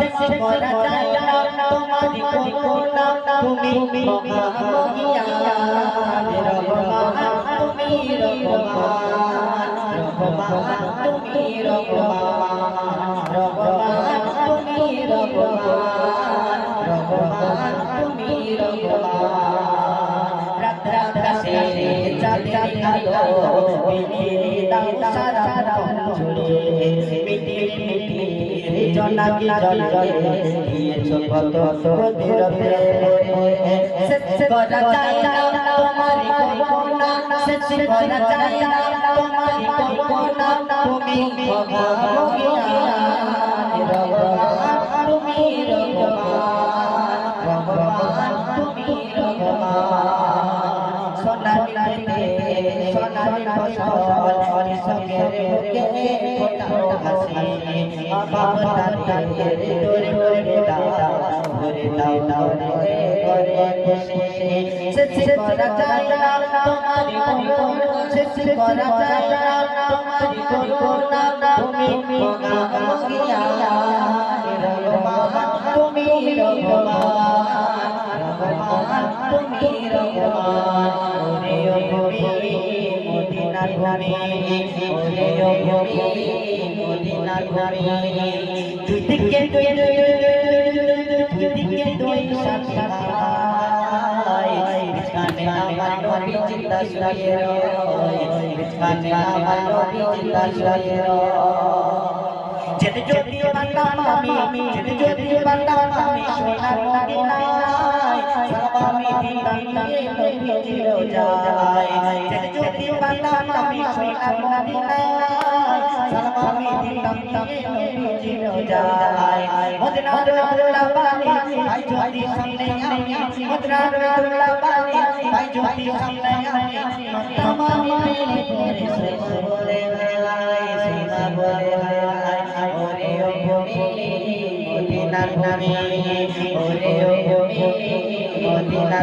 শেষ করা যায় না তোমারি করুণা তুমি মহামহিয়ান রহমান তুমি রহমান রহমান তুমি রহমান রহমান তুমি রহমান রহমান তুমি রহমান রাত রাত সে চাঁদ চাঁদ আলো বিলিয়ে দাও সারা রাত জুড়ে জনাকি জল জলে দিয়েছ কত গভীর প্রেমে শেষ করা চাই না তোমার কল্পনা শেষ করা চাই না তোমার কল্পনা তুমি ভগবান ভগবান তুমি ভগবান ভগবান তুমি ভগবান সোনালি ফসল কৃষকের মুখে ফোটাও হাসি বাবাদের তোরে তোরে দাও তোরে দাও দাও রে করে খুশি শেষ করা যায় না তোমারি করুণা শেষ করা যায় না তোমারি করুণা তুমি মহামহিয়া রহমান তুমি রহমান তুমি রহমান ওরে ভূমি মদিনার ভূমি ওরে ও ভূমি মদিনার ভূমি দুই দিকে দুই দুই দিকে দুই সাথী বিছানে আমার নবী জিন্দা শুয়ে রয় বিছানে আমার নবী যেতে যদি বান্দাম আমি যেতে যদি বান্দাম আমি সোনার মদিনায় বন্দন নবী রোজায় যদি বন্দন আমি সোনা মদিনায় সালামি দিলাম নবী রোজায় মদিনা রোজাল্লাহ বানি ভাই যদি সামনে আমি মদিনা রোজাল্লাহ বানি ভাই যদি সামনে আমি তামাম মেলে পরে বলে ভাই সোনা বলে ভাই ওরে ভূমি মদিনার ভূমি ওরে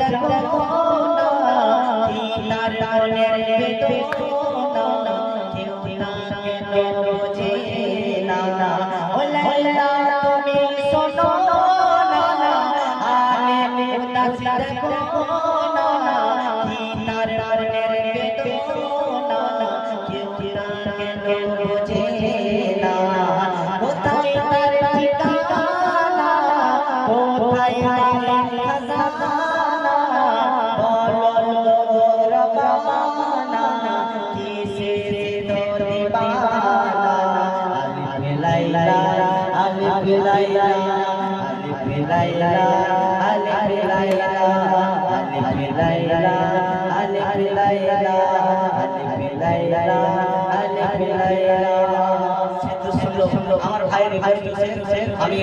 কেন লাইলা আলিফ লাইলা আলিফ আমার ভাইয়ের আমি